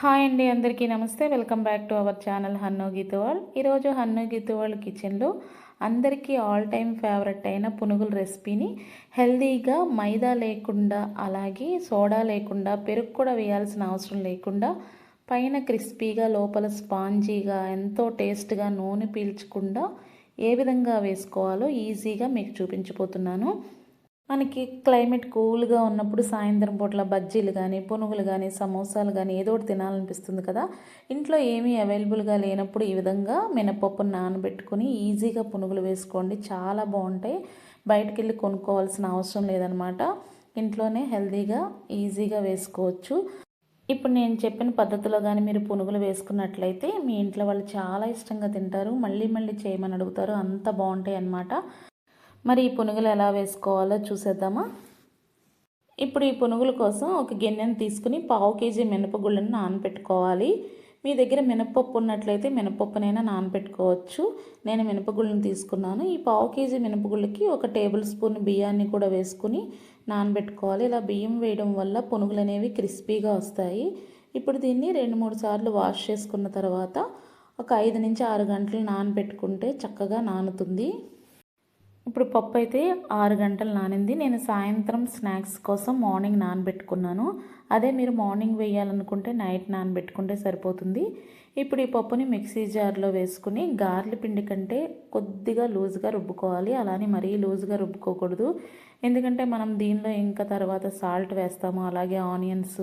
Hi అండి అందరికీ నమస్తే. Welcome back to our channel Hannu Geetwal ఈరోజు హన్ను గీతవాల్ కిచెన్లో అందరికీ ఆల్ టైమ్ ఫేవరెట్ అయిన పునుగుల రెసిపీని హెల్దీగా మైదా లేకుండా అలాగే సోడా లేకుండా పెరుగు కూడా వేయాల్సిన అవసరం లేకుండా పైన క్రిస్పీగా లోపల స్పాంజీగా ఎంతో టేస్ట్గా నూనె పీల్చకుండా ఏ విధంగా వేసుకోవాలో ఈజీగా మీకు చూపించిపోతున్నాను మనకి క్లైమేట్ కూల్గా ఉన్నప్పుడు సాయంత్రం పూట్ల బజ్జీలు కానీ పునుగులు కానీ సమోసాలు కానీ ఏదో ఒకటి తినాలనిపిస్తుంది కదా. ఇంట్లో ఏమీ అవైలబుల్గా లేనప్పుడు ఈ విధంగా మినపప్పును నానబెట్టుకుని ఈజీగా పునుగులు వేసుకోండి. చాలా బాగుంటాయి. బయటకు వెళ్ళి కొనుక్కోవాల్సిన అవసరం లేదనమాట. ఇంట్లోనే హెల్తీగా ఈజీగా వేసుకోవచ్చు. ఇప్పుడు నేను చెప్పిన పద్ధతిలో కానీ మీరు పునుగులు వేసుకున్నట్లయితే మీ ఇంట్లో వాళ్ళు చాలా ఇష్టంగా తింటారు. మళ్ళీ మళ్ళీ చేయమని అడుగుతారు. అంత బాగుంటాయి అన్నమాట. మరి ఈ పునుగులు ఎలా వేసుకోవాలో చూసేద్దామా? ఇప్పుడు ఈ పునుగుల కోసం ఒక గిన్నెను తీసుకుని పావు కేజీ మినపగుళ్ళను నానబెట్టుకోవాలి మీ దగ్గర మినపప్పు ఉన్నట్లయితే మినపప్పునైనా నానబెట్టుకోవచ్చు నేను మినపగుళ్ళను తీసుకున్నాను. ఈ పావు కేజీ మినపగుళ్ళకి ఒక టేబుల్ స్పూన్ బియ్యాన్ని కూడా వేసుకుని నానబెట్టుకోవాలి. ఇలా బియ్యం వేయడం వల్ల పునుగులు అనేవి క్రిస్పీగా వస్తాయి. ఇప్పుడు దీన్ని రెండు మూడు సార్లు వాష్ చేసుకున్న తర్వాత ఒక ఐదు నుంచి ఆరు గంటలు నానబెట్టుకుంటే చక్కగా నానుతుంది. ఇప్పుడు పప్పు అయితే ఆరు గంటలు నానింది. నేను సాయంత్రం స్నాక్స్ కోసం మార్నింగ్ నానబెట్టుకున్నాను. అదే మీరు మార్నింగ్ వేయాలనుకుంటే నైట్ నానబెట్టుకుంటే సరిపోతుంది. ఇప్పుడు ఈ పప్పుని మిక్సీ జార్లో వేసుకుని గార్లి పిండి కంటే కొద్దిగా లూజ్గా రుబ్బుకోవాలి. అలానే మరీ లూజ్గా రుబ్బుకోకూడదు. ఎందుకంటే మనం దీనిలో ఇంకా తర్వాత సాల్ట్ వేస్తాము. అలాగే ఆనియన్స్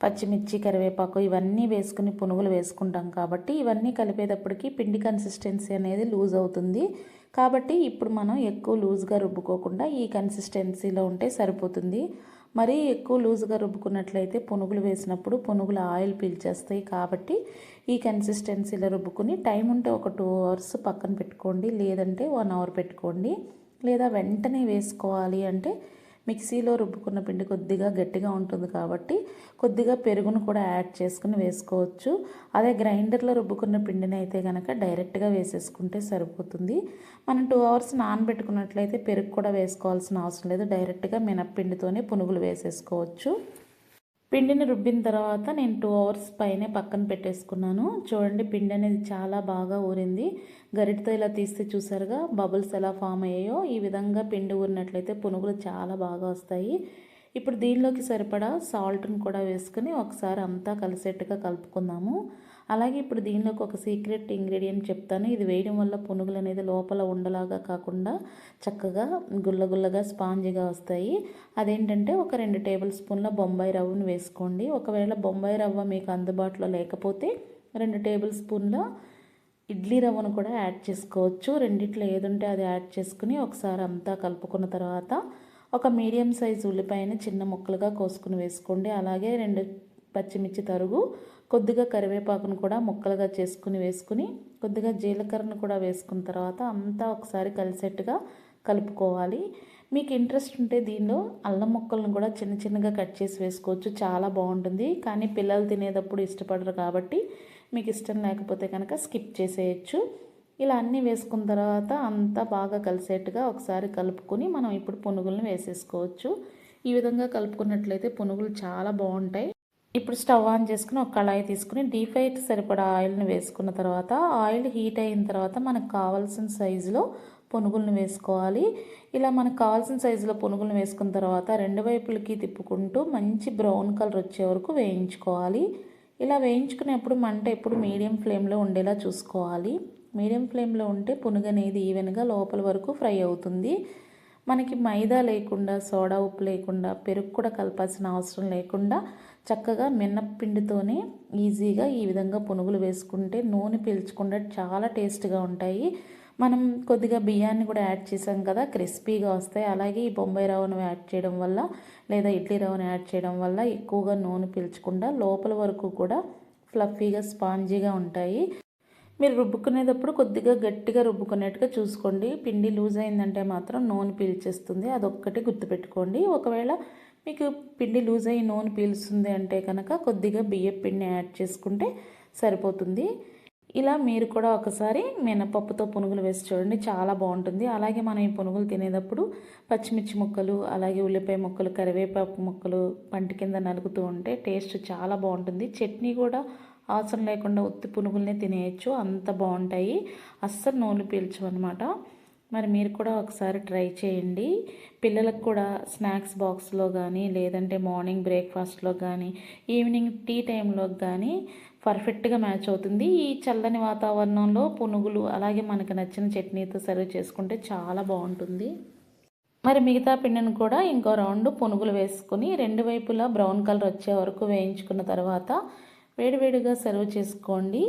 పచ్చిమిర్చి కరివేపాకు ఇవన్నీ వేసుకుని పునుగులు వేసుకుంటాం కాబట్టి ఇవన్నీ కలిపేటప్పటికి పిండి కన్సిస్టెన్సీ అనేది లూజ్ అవుతుంది. కాబట్టి ఇప్పుడు మనం ఎక్కువ లూజ్గా రుబ్బుకోకుండా ఈ కన్సిస్టెన్సీలో ఉంటే సరిపోతుంది. మరీ ఎక్కువ లూజ్గా రుబ్బుకున్నట్లయితే పునుగులు వేసినప్పుడు పునుగులు ఆయిల్ పీల్చేస్తాయి కాబట్టి ఈ కన్సిస్టెన్సీలో రుబ్బుకుని టైం ఉంటే ఒక టూ అవర్స్ పక్కన పెట్టుకోండి లేదంటే వన్ అవర్ పెట్టుకోండి లేదా వెంటనే వేసుకోవాలి అంటే మిక్సీలో రుబ్బుకున్న పిండి కొద్దిగా గట్టిగా ఉంటుంది కాబట్టి కొద్దిగా పెరుగును కూడా యాడ్ చేసుకుని వేసుకోవచ్చు. అదే గ్రైండర్లో రుబ్బుకున్న పిండిని అయితే కనుక డైరెక్ట్గా వేసేసుకుంటే సరిపోతుంది. మనం టూ అవర్స్ నానబెట్టుకున్నట్లయితే పెరుగు కూడా వేసుకోవాల్సిన అవసరం లేదు. డైరెక్ట్గా మినప్పిండితోనే పునుగులు వేసేసుకోవచ్చు. పిండిని రుబ్బిన తర్వాత నేను టూ అవర్స్ పైనే పక్కన పెట్టేసుకున్నాను. చూడండి పిండి అనేది చాలా బాగా ఊరింది. గరిటతో ఇలా తీస్తే చూసారుగా బబుల్స్ ఎలా ఫామ్ అయ్యాయో. ఈ విధంగా పిండి ఊరినట్లయితే పునుగులు చాలా బాగా వస్తాయి. ఇప్పుడు దీనిలోకి సరిపడా సాల్ట్ని కూడా వేసుకుని ఒకసారి అంతా కలిసేట్టుగా కలుపుకుందాము. అలాగే ఇప్పుడు దీనిలోకి ఒక సీక్రెట్ ఇంగ్రీడియంట్ చెప్తాను. ఇది వేయడం వల్ల పునుగులు అనేది లోపల ఉండలాగా కాకుండా చక్కగా గుల్లగుల్లగా స్పాంజిగా వస్తాయి. అదేంటంటే ఒక రెండు టేబుల్ స్పూన్ల బొంబాయి రవ్వను వేసుకోండి. ఒకవేళ బొంబాయి రవ్వ మీకు అందుబాటులో లేకపోతే రెండు టేబుల్ స్పూన్ల ఇడ్లీ రవ్వను కూడా యాడ్ చేసుకోవచ్చు. రెండిట్లో ఏదుంటే అది యాడ్ చేసుకుని ఒకసారి అంతా కలుపుకున్న తర్వాత ఒక మీడియం సైజ్ ఉల్లిపాయని చిన్న ముక్కలుగా కోసుకుని వేసుకోండి. అలాగే రెండు పచ్చిమిర్చి తరుగు కొద్దిగా కరివేపాకును కూడా ముక్కలుగా చేసుకుని వేసుకుని కొద్దిగా జీలకర్రను కూడా వేసుకున్న తర్వాత అంతా ఒకసారి కలిసేట్టుగా కలుపుకోవాలి. మీకు ఇంట్రెస్ట్ ఉంటే దీనిలో అల్లం ముక్కలను కూడా చిన్న చిన్నగా కట్ చేసి వేసుకోవచ్చు. చాలా బాగుంటుంది. కానీ పిల్లలు తినేటప్పుడు ఇష్టపడరు కాబట్టి మీకు ఇష్టం లేకపోతే కనుక స్కిప్ చేసేయచ్చు. ఇలా అన్నీ వేసుకున్న తర్వాత అంతా బాగా కలిసేట్టుగా ఒకసారి కలుపుకొని మనం ఇప్పుడు పునుగులను వేసేసుకోవచ్చు. ఈ విధంగా కలుపుకున్నట్లయితే పునుగులు చాలా బాగుంటాయి. ఇప్పుడు స్టవ్ ఆన్ చేసుకుని ఒక కళాయి తీసుకుని డీప్ ఫ్రైకి సరిపడా ఆయిల్ని వేసుకున్న తర్వాత ఆయిల్ హీట్ అయిన తర్వాత మనకు కావాల్సిన సైజులో పునుగులను వేసుకోవాలి. ఇలా మనకు కావాల్సిన సైజులో పునుగులను వేసుకున్న తర్వాత రెండు వైపులకి తిప్పుకుంటూ మంచి బ్రౌన్ కలర్ వచ్చే వరకు వేయించుకోవాలి. ఇలా వేయించుకునేప్పుడు మంట ఎప్పుడు మీడియం ఫ్లేమ్లో ఉండేలా చూసుకోవాలి. మీడియం ఫ్లేమ్లో ఉంటే పునుగు అనేది ఈవెన్గా లోపల వరకు ఫ్రై అవుతుంది. మనకి మైదా లేకుండా సోడా ఉప్పు లేకుండా పెరుగు కూడా కలపాల్సిన అవసరం లేకుండా చక్కగా మినప్పిండితోనే ఈజీగా ఈ విధంగా పునుగులు వేసుకుంటే నూనె పీల్చకుండా చాలా టేస్ట్గా ఉంటాయి. మనం కొద్దిగా బియ్యాన్ని కూడా యాడ్ చేసాం కదా క్రిస్పీగా వస్తాయి. అలాగే ఈ బొంబాయి రవ్వను యాడ్ చేయడం వల్ల లేదా ఇడ్లీ రవ్వను యాడ్ చేయడం వల్ల ఎక్కువగా నూనె పీల్చకుండా లోపల వరకు కూడా ఫ్లఫీగా స్పాంజీగా ఉంటాయి. మీరు రుబ్బుకునేటప్పుడు కొద్దిగా గట్టిగా రుబ్బుకునేట్టుగా చూసుకోండి. పిండి లూజ్ అయిందంటే మాత్రం నూనె పీల్చేస్తుంది. అదొక్కటి గుర్తుపెట్టుకోండి. ఒకవేళ మీకు పిండి లూజ్ అయ్యి నూనె పీలుస్తుంది అంటే కనుక కొద్దిగా బియ్యం పిండి యాడ్ చేసుకుంటే సరిపోతుంది. ఇలా మీరు కూడా ఒకసారి మినపప్పుతో పునుగులు వేసి చూడండి. చాలా బాగుంటుంది. అలాగే మనం ఈ పునుగులు తినేటప్పుడు పచ్చిమిర్చి ముక్కలు అలాగే ఉల్లిపాయ ముక్కలు కరివేపాకు ముక్కలు పంటి కింద నలుగుతూ ఉంటే టేస్ట్ చాలా బాగుంటుంది. చట్నీ కూడా అవసరం లేకుండా ఉత్తి పునుగులనే తినేయచ్చు. అంత బాగుంటాయి. అస్సలు నూనె పీల్చమన్నమాట మరి మీరు కూడా ఒకసారి ట్రై చేయండి. పిల్లలకు కూడా స్నాక్స్ బాక్స్లో కానీ లేదంటే మార్నింగ్ బ్రేక్ఫాస్ట్లో కానీ ఈవినింగ్ టీ టైంలో కానీ పర్ఫెక్ట్గా మ్యాచ్ అవుతుంది. ఈ చల్లని వాతావరణంలో పునుగులు అలాగే మనకు నచ్చిన చట్నీతో సర్వ్ చేసుకుంటే చాలా బాగుంటుంది. మరి మిగతా పిండిని కూడా ఇంకో రౌండ్ పునుగులు వేసుకుని రెండు వైపులా బ్రౌన్ కలర్ వచ్చే వరకు వేయించుకున్న తర్వాత వేడివేడిగా సర్వ్ చేసుకోండి.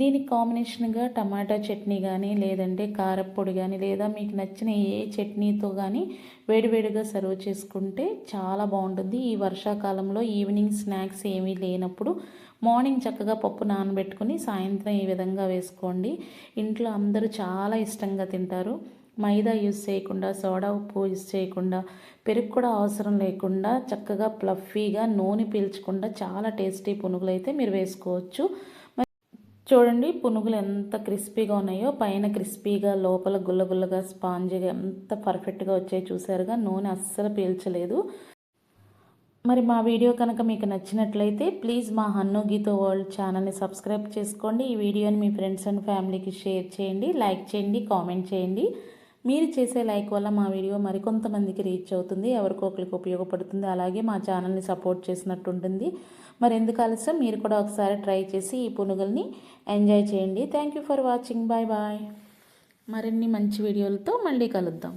దీనికి కాంబినేషన్గా టమాటా చట్నీ కానీ లేదంటే కారప్పొడి కానీ లేదా మీకు నచ్చిన ఏ చట్నీతో కానీ వేడివేడిగా సర్వ్ చేసుకుంటే చాలా బాగుంటుంది. ఈ వర్షాకాలంలో ఈవినింగ్ స్నాక్స్ ఏమీ లేనప్పుడు మార్నింగ్ చక్కగా పప్పు నానబెట్టుకుని సాయంత్రం ఈ విధంగా వేసుకోండి. ఇంట్లో అందరూ చాలా ఇష్టంగా తింటారు. మైదా యూజ్ చేయకుండా సోడా ఉప్పు యూజ్ చేయకుండా పెరుగు కూడా అవసరం లేకుండా చక్కగా ప్లఫీగా నూనె పీల్చకుండా చాలా టేస్టీ పునుగులు అయితే మీరు వేసుకోవచ్చు. చూడండి పునుగులు ఎంత క్రిస్పీగా ఉన్నాయో పైన క్రిస్పీగా లోపల గుల్లగుల్లగా స్పాంజిగా ఎంత పర్ఫెక్ట్గా వచ్చాయి చూసారుగా నూనె అస్సలు పీల్చలేదు. మరి మా వీడియో కనుక మీకు నచ్చినట్లయితే ప్లీజ్ మా హన్ను గీతో వరల్డ్ ఛానల్ని సబ్స్క్రైబ్ చేసుకోండి. ఈ వీడియోని మీ ఫ్రెండ్స్ అండ్ ఫ్యామిలీకి షేర్ చేయండి లైక్ చేయండి కామెంట్ చేయండి. మీరు చేసే లైక్ వల్ల మా వీడియో మరికొంతమందికి రీచ్ అవుతుంది ఎవరికొకరికి ఉపయోగపడుతుంది. అలాగే మా ఛానల్ని సపోర్ట్ చేసినట్టు ఉంటుంది మరి ఎందుకు ఆలస్యం? మీరు కూడా ఒకసారి ట్రై చేసి ఈ పునుగుల్ని ఎంజాయ్ చేయండి. Thank you for watching bye bye మరిన్ని మంచి వీడియోలతో మళ్ళీ కలుద్దాం.